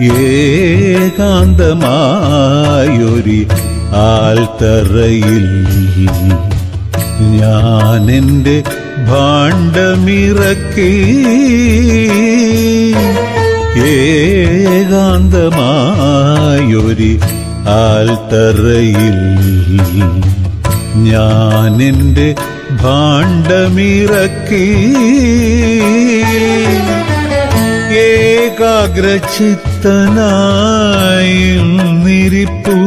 ഏകാന്തമായൊരി ആൽത്തറയിൽ ഞാൻ എന്റെ ഭാണ്ഡമിറക്കി ഏകാന്തമായൊരി ആൽത്തറയിൽ ഞാൻ എന്റെ ഭാണ്ഡമിറക്കി ഏകാഗ്രചിത്തനായി നിരിപ്പൂ.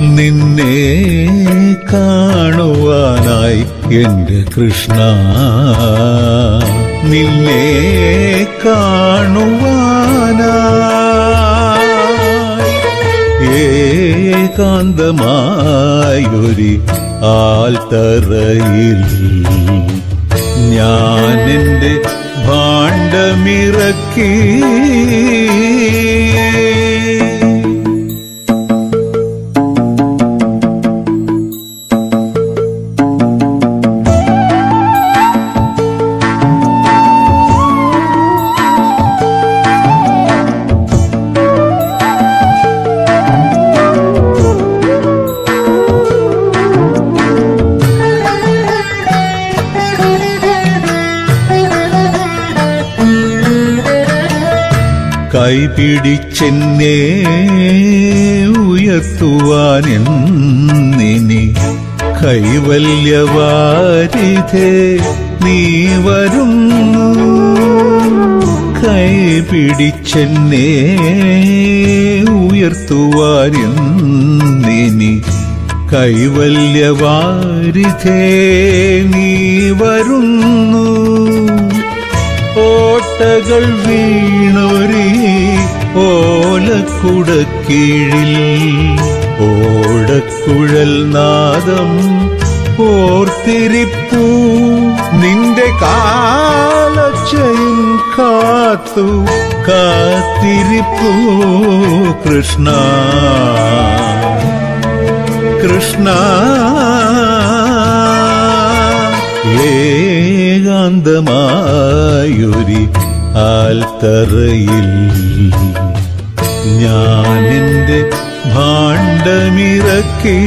നിന്നെ കാണുവാനായി എന്റെ കൃഷ്ണ. നിന്നെ കാണുവാനായി ഏകാന്തമായൊരു ആൽത്തറയിൽ ഞാൻ എന്റെ ഭാണ്ഡമിറക്കി. കൈപിടിച്ചെന്നെ ഉയർത്തുവാൻ എന്നിനി കൈവല്യവാരിധേ നീ വരുന്നു. കൈപിടിച്ചെന്നെ ഉയർത്തുവാൻ എന്നിനി കൈവല്യവാരിധേ നീ വരുന്നു. ഓട്ടകൾ വീണൊരി ഓലക്കുടക്കീഴിൽ ഓടക്കുഴൽ നാദം ഓർത്തിരിപ്പൂ. നിന്റെ കാലച്ചയും കാത്തു കാത്തിരിപ്പൂ കൃഷ്ണ. കൃഷ്ണ. ഏകാന്തമായൊരി ആൽത്തറയിൽ ഞാൻ എന്റെ ഭാണ്ഡമിറക്കി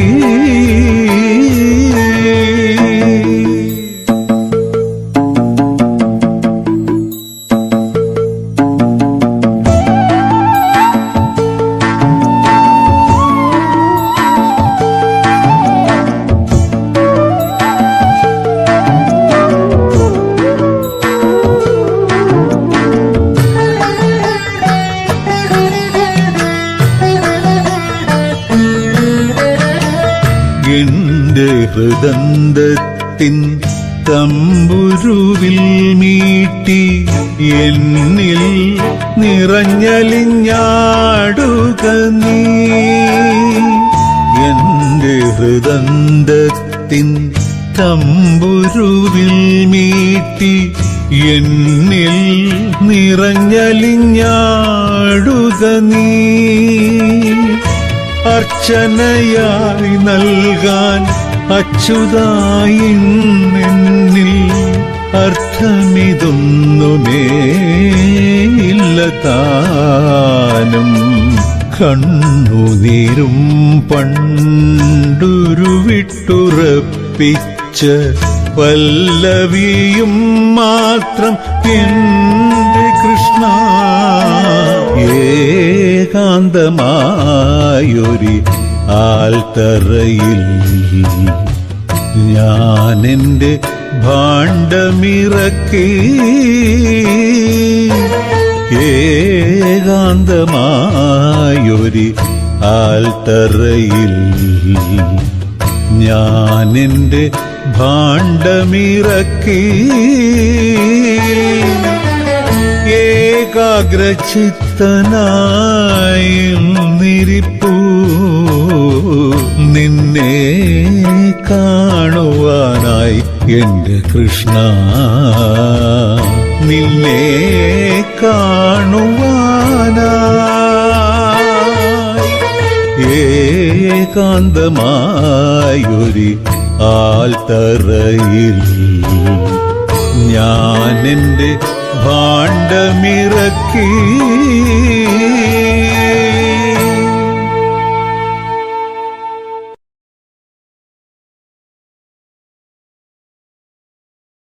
ഹൃദന്തത്തിൻ തമ്പുരുവിൽ മീട്ടി എന്നിൽ നിറഞ്ഞലിഞ്ഞാടുക നീ. എന്റെ ഹൃദന്തത്തിൻ തമ്പുരുവിൽ മീട്ടി എന്നിൽ നിറഞ്ഞലിഞ്ഞാടുക നീ. അർച്ചനയായി നൽകാൻ അച്യുതായി നിന്നിൽ അർത്ഥമിതൊന്നുമേ ഇല്ല താനും കണ്ണുനീരും പണ്ടുരുവിട്ടുറപ്പിച്ച പല്ലവിയും മാത്രം എന്റെ കൃഷ്ണ. ഏകാന്തമായൊരി ആൽത്തറയിൽ ഞാൻ എന്റെ ഭാണ്ഡമിറക്കി ഏകാന്തമായൊരു ആൽത്തറയിൽ ഞാൻ എന്റെ ഭാണ്ഡമിറക്കി ഏകാഗ്രചിത്തനായി നിരിപ്പൂ നിന്നെ കാണുവാനായി എന്റെ കൃഷ്ണ. നിന്നെ കാണുവാനായി ഏകാന്തമായൊരി ആൽത്തറയിൽ ഞാൻ എന്റെ ഭാണ്ഡമിറക്കി